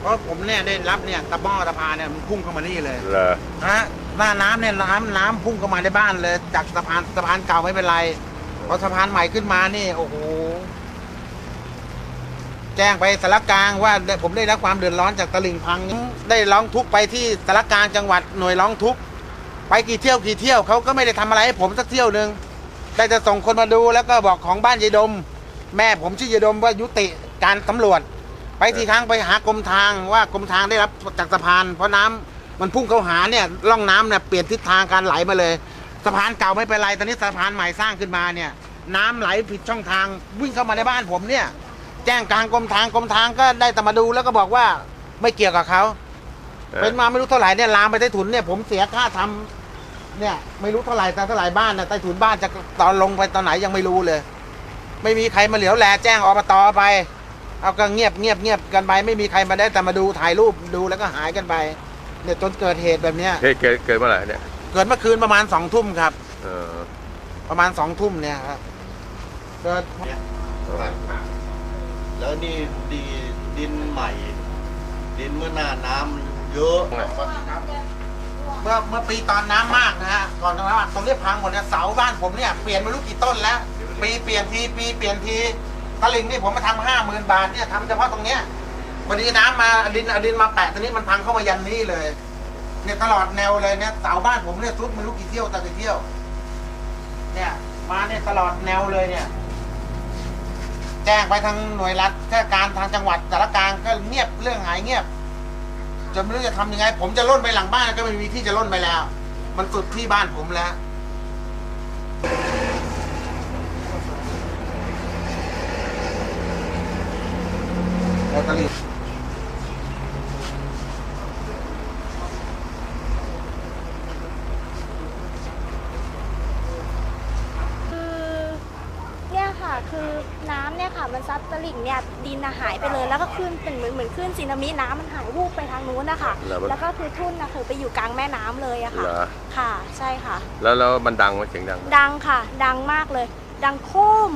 เพราะผมเนี่ยได้รับเนี่ยตะบ้อตะพานเนี่ยมันพุ่งเข้ามานี่เลยเหรอฮะหน้าน้ำเนี่ยน้ำน้ำพุ่งเข้ามาในบ้านเลย จากสะพานสะพานเก่าไม่เป็นไรพอสะพานใหม่ขึ้นมานี่ โอ้โหแจ้งไปสารกลางว่าได้ผมได้รับความเดือดร้อนจากตลิ่งพังนี้ได้ร้องทุกข์ไปที่สารกลางจังหวัดหน่วยร้องทุกข์ไปกี่เที่ยวกี่เที่ยวเขาก็ไม่ได้ทำอะไรให้ผมสักเที่ยวหนึ่งได้จะส่งคนมาดูแล้วก็บอกของบ้านยายดม แม่ผมชื่อยายดมว่ายุติการสำรวจ ไปทีครั้งไปหากรมทางว่ากรมทางได้รับจากสะพาน เพราะน้ำมันพุ่งเข้าหาเนี่ยร่องน้ำเนี่ยเปลี่ยนทิศทางการไหลมาเลย สะพานเก่าไม่เป็นไรตอนนี้สะพานใหม่สร้างขึ้นมาเนี่ย น้ำไหลผิดช่องทางวิ่งเข้ามาในบ้านผมเนี่ย แจ้งกลางกรมทางกรมทางก็ได้แต่มาดูแล้วก็บอกว่าไม่เกี่ยวกับเขาออ เป็นมาไม่รู้เท่าไหร่เนี่ยลามไปใต้ถุนเนี่ยผมเสียค่าทำเนี่ยไม่รู้เท่าไหร่แต่เท่าไหร่บ้านนะใต้ถุนบ้านจะตอนลงไปตอนไหนยังไม่รู้เลย ไม่มีใครมาเหลียวแลแจ้งอบตไป เอาก็เงียบเงียบเงียบกันไปไม่มีใครมาได้แต่มาดูถ่ายรูปดูแล้วก็หายกันไปเนี่ยจนเกิดเหตุแบบเนี้ยเหตุเกิดเกิดเมื่อไหร่เนี่ยเกิดเมื่อคืนประมาณสองทุ่มครับ เออประมาณสองทุ่มเนี่ยครับเกิดแล้วนี่ดีดินใหม่ ดินเมื่อหน้าน้ำเยอะเมื่อเมื่อปีตอนน้ำมากนะฮะก่อนน้ำมากตรงนี้พังหมดเนี่ยเสาบ้านผมเนี่ยเปลี่ยนไม่รู้กี่ต้นแล้วปีเปลี่ยนทีปีเปลี่ยนที ตะลิงนี่ผมมาทำห้าหมื่นบาทเนี่ยทำเฉพาะตรงเนี้ยพอดีน้ำมาอาดินอดินมาแปะตอนนี้มันพังเข้ามายันนี่เลยเนี่ยตลอดแนวเลยเนี่ยเสาบ้านผมเนี่ยทุบไม่รู้กี่เที่ยวแต่กี่เที่ยว เนี่ย มาเนี่ยตลอดแนวเลยเนี่ย แจ้งไปทางหน่วยรัฐราการทางจังหวัดสารกลางก็เงียบเรื่องหายเงียบจนไม่รู้จะทำยังไง ผมจะล่นไปหลังบ้านก็ไม่มีที่จะล่นไปแล้ว มันสุดที่บ้านผมแล้ว ลอตเตอรี่คือเนี่ยค่ะคือน้ำเนี่ยค่ะมันซัดตลิ่งเนี่ยดินน่ะหายไปเลยแล้วก็ขึ้นเป็นเหมือนเหมือนขึ้นซีนามิน้ำมันหายวูบไปทางนู้นนะคะแล้วมัน แล้วก็คือทุ่นนะคือไปอยู่กลางแม่น้ำเลยอะค่ะ เหรอค่ะ ใช่ค่ะ แล้วแล้วมันดังไหมเสียงดังไหมดังค่ะ ดังมากเลย ดังโคม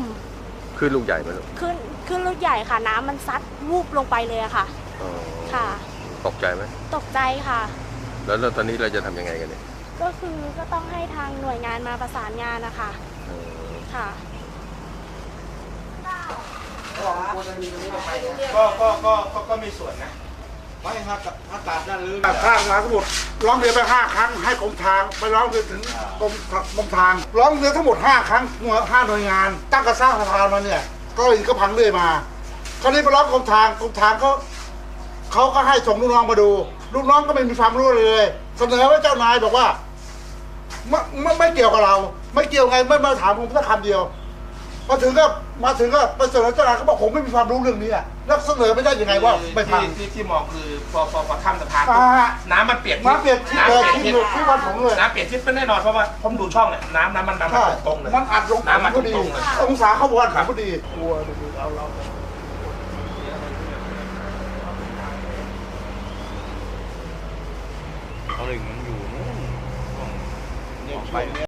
ขึ้นลูกใหญ่ไหมลูกขึ้นขึ้นรถใหญ่ค่ะ น้ำมันซัดวูบลงไปเลยอะค่ะ อ๋อค่ะ ตกใจไหมตกใจค่ะ แล้วแล้วตอนนี้เราจะทำยังไงกันเนี่ยก็คือก็ต้องให้ทางหน่วยงานมาประสานงานนะคะเออค่ะ ก็ก็ก็ก็ก็มีส่วนนะ ไม่ครับถ้าตัดนั่นหรือตัดข้างมาทั้งหมดร้องเรียนไปห้าครั้งให้กรมทางไปร้องเรียนถึงกรมกรมทาง ร้องเรียนทั้งหมดห้าครั้งหน่วยห้าหน่วยงาน ตั้งกระสร้างสะพานมาเนี่ย ก็อีกก็พังเรื่อยมาคราวนี้ไปร้องกรมทางกรมทางก็เขาก็ให้ส่งลูกน้องมาดูลูกน้องก็ไม่มีความรู้เลย เสนอว่าเจ้านายบอกว่าไม่ไม่ไม่เกี่ยวกับเรา ไม่เกี่ยวไงไม่มาถามผมสักคำเดียว มาถึงก็มาถึงก็ไปเสนอเจ้านายเขาบอกผมไม่มีความรู้เรื่องนี้อะแล้วเสนอไม่ได้ยังไงว่าไม่ฟังที่ที่ที่มองคือพอพอพอข้ามสะพานอ่าน้ำมันเปลี่ยนมาเปลี่ยนที่น้ำเอเปอลี่ยนที่ทิศอยู่ที่วันผมเลยน้ำเปลี่ยนทิศเป็นแน่นอนเพราะว่าผมดูช่องเนี่ยน้ำน้ำมันมันใช่ตรงเลยมันอัดลงน้ำมันพอดีตรงๆเลย องศาเข้าบอลพอดีกลัวดูเอาเราตลิ่งมันอยู่นู่น เนี่ยช่วงเนี้ย